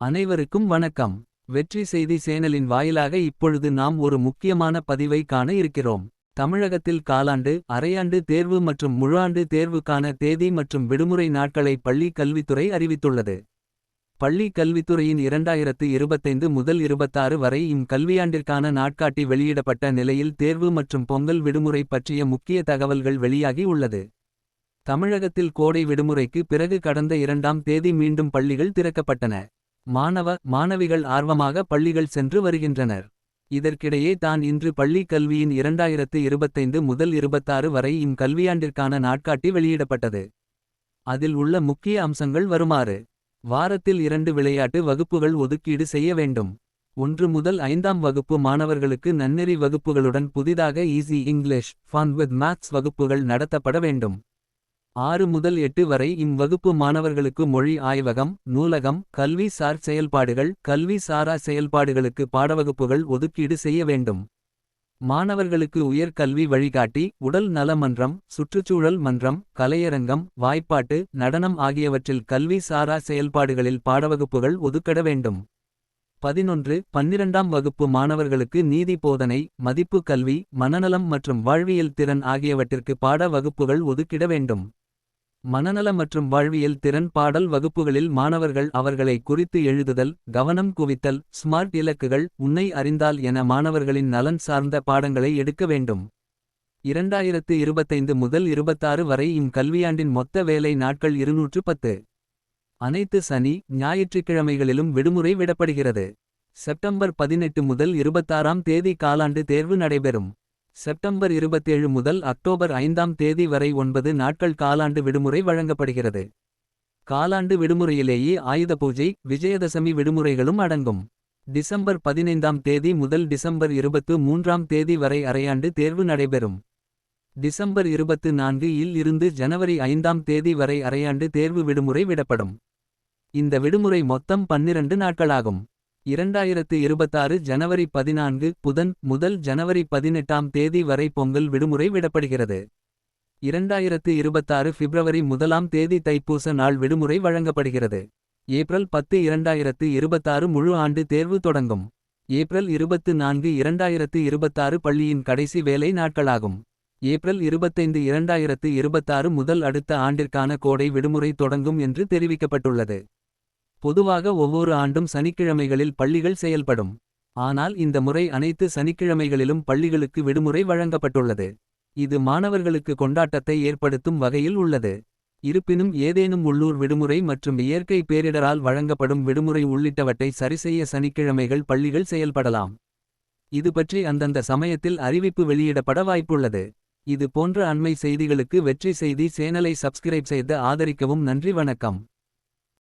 அனைவருக்கும் வணக்கம். வெற்றி செய்தி சேனலின் வாயிலாக இப்பொழுது நாம் ஒரு முக்கியமான பதிவை காண இருக்கிறோம். தமிழகத்தில் காலாண்டு அரையாண்டு தேர்வு மற்றும் முழாண்டு தேர்வுக்கான தேதி மற்றும் விடுமுறை நாட்களை பள்ளி கல்வித்துறை அறிவித்துள்ளது. பள்ளி கல்வித்துறையின் இரண்டாயிரத்து இருபத்தைந்து முதல் இருபத்தாறு வரை இம் கல்வியாண்டிற்கான நாட்காட்டி வெளியிடப்பட்ட நிலையில் தேர்வு மற்றும் பொங்கல் விடுமுறை பற்றிய முக்கிய தகவல்கள் வெளியாகி உள்ளது. தமிழகத்தில் கோடை விடுமுறைக்கு பிறகு கடந்த இரண்டாம் தேதி மீண்டும் பள்ளிகள் திறக்கப்பட்டன. மாணவ மாணவிகள் ஆர்வமாக பள்ளிகள் சென்று வருகின்றனர். இதற்கிடையே தான் இன்று பள்ளி கல்வியின் இரண்டாயிரத்து இருபத்தைந்து முதல் இருபத்தாறு வரை இம் கல்வியாண்டிற்கான நாட்காட்டி வெளியிடப்பட்டது. அதில் உள்ள முக்கிய அம்சங்கள் வருமாறு. வாரத்தில் இரண்டு விளையாட்டு வகுப்புகள் ஒதுக்கீடு செய்ய வேண்டும். ஒன்று முதல் ஐந்தாம் வகுப்பு மாணவர்களுக்கு நன்னெறி வகுப்புகளுடன் புதிதாக easy English fun with maths வகுப்புகள் நடத்தப்பட வேண்டும். ஆறு முதல் எட்டு வரை இவ்வகுப்பு மாணவர்களுக்கு மொழி ஆய்வகம் நூலகம் கல்வி சார் செயல்பாடுகள் கல்வி சாரா செயல்பாடுகளுக்கு பாடவகுப்புகள் ஒதுக்கீடு செய்ய வேண்டும். மாணவர்களுக்கு உயர்கல்வி வழிகாட்டி உடல் நல மன்றம் சுற்றுச்சூழல் மன்றம் கலையரங்கம் வாய்ப்பாட்டு நடனம் ஆகியவற்றில் கல்வி சாரா செயல்பாடுகளில் பாடவகுப்புகள் ஒதுக்கட வேண்டும். பதினொன்று பன்னிரண்டாம் வகுப்பு மாணவர்களுக்கு நீதி போதனை மதிப்பு கல்வி மனநலம் மற்றும் வாழ்வியல் திறன் ஆகியவற்றிற்கு பாட வகுப்புகள் ஒதுக்கிட வேண்டும். மனநல மற்றும் வாழ்வியல் திறன் பாடல் வகுப்புகளில் மாணவர்கள் அவர்களை குறித்து எழுதுதல் கவனம் குவித்தல் ஸ்மார்ட் இலக்குகள் உன்னை அறிந்தால் என மாணவர்களின் நலன் சார்ந்த பாடங்களை எடுக்க வேண்டும். இரண்டாயிரத்து இருபத்தைந்து முதல் இருபத்தாறு வரை இம் கல்வியாண்டின் மொத்த வேலை நாட்கள் இருநூற்று பத்து. அனைத்து சனி ஞாயிற்றுக்கிழமைகளிலும் விடுமுறை விடப்படுகிறது. செப்டம்பர் பதினெட்டு முதல் இருபத்தாறாம் தேதி காலாண்டு தேர்வு நடைபெறும். செப்டம்பர் இருபத்தேழு முதல் அக்டோபர் ஐந்தாம் தேதி வரை ஒன்பது நாட்கள் காலாண்டு விடுமுறை வழங்கப்படுகிறது. காலாண்டு விடுமுறையிலேயே ஆயுத பூஜை விஜயதசமி விடுமுறைகளும் அடங்கும். டிசம்பர் பதினைந்தாம் தேதி முதல் டிசம்பர் இருபத்து மூன்றாம் தேதி வரை அரையாண்டு தேர்வு நடைபெறும். டிசம்பர் இருபத்து நான்கு இல் இருந்து ஜனவரி ஐந்தாம் தேதி வரை அரையாண்டு தேர்வு விடுமுறை விடப்படும். இந்த விடுமுறை மொத்தம் பன்னிரண்டு நாட்களாகும். இரண்டாயிரத்து இருபத்தாறு ஜனவரி பதினான்கு புதன் முதல் ஜனவரி பதினெட்டாம் தேதி வரை பொங்கல் விடுமுறை விடப்படுகிறது. இரண்டாயிரத்து இருபத்தாறு பிப்ரவரி முதலாம் தேதி தைப்பூச நாள் விடுமுறை வழங்கப்படுகிறது. ஏப்ரல் பத்து இரண்டாயிரத்து இருபத்தாறு முழு ஆண்டு தேர்வு தொடங்கும். ஏப்ரல் இருபத்து நான்கு இரண்டாயிரத்து இருபத்தாறு பள்ளியின் கடைசி வேலை நாட்களாகும். ஏப்ரல் இருபத்தைந்து இரண்டாயிரத்து இருபத்தாறு முதல் அடுத்த ஆண்டிற்கான கோடை விடுமுறை தொடங்கும் என்று தெரிவிக்கப்பட்டுள்ளது. பொதுவாக ஒவ்வொரு ஆண்டும் சனிக்கிழமைகளில் பள்ளிகள் செயல்படும். ஆனால் இந்த முறை அனைத்து சனிக்கிழமைகளிலும் பள்ளிகளுக்கு விடுமுறை வழங்கப்பட்டுள்ளது. இது மாணவர்களுக்கு கொண்டாட்டத்தை ஏற்படுத்தும் வகையில் உள்ளது. இருப்பினும் ஏதேனும் உள்ளூர் விடுமுறை மற்றும் இயற்கை பேரிடரால் வழங்கப்படும் விடுமுறை உள்ளிட்டவற்றை சரிசெய்ய சனிக்கிழமைகள் பள்ளிகள் செயல்படலாம். இது பற்றி அந்தந்த சமயத்தில் அறிவிப்பு வெளியிடப்பட வாய்ப்புள்ளது. இது போன்ற அண்மை செய்திகளுக்கு வெற்றி செய்தி சேனலை சப்ஸ்கிரைப் செய்து ஆதரிக்கவும் நன்றி வணக்கம்.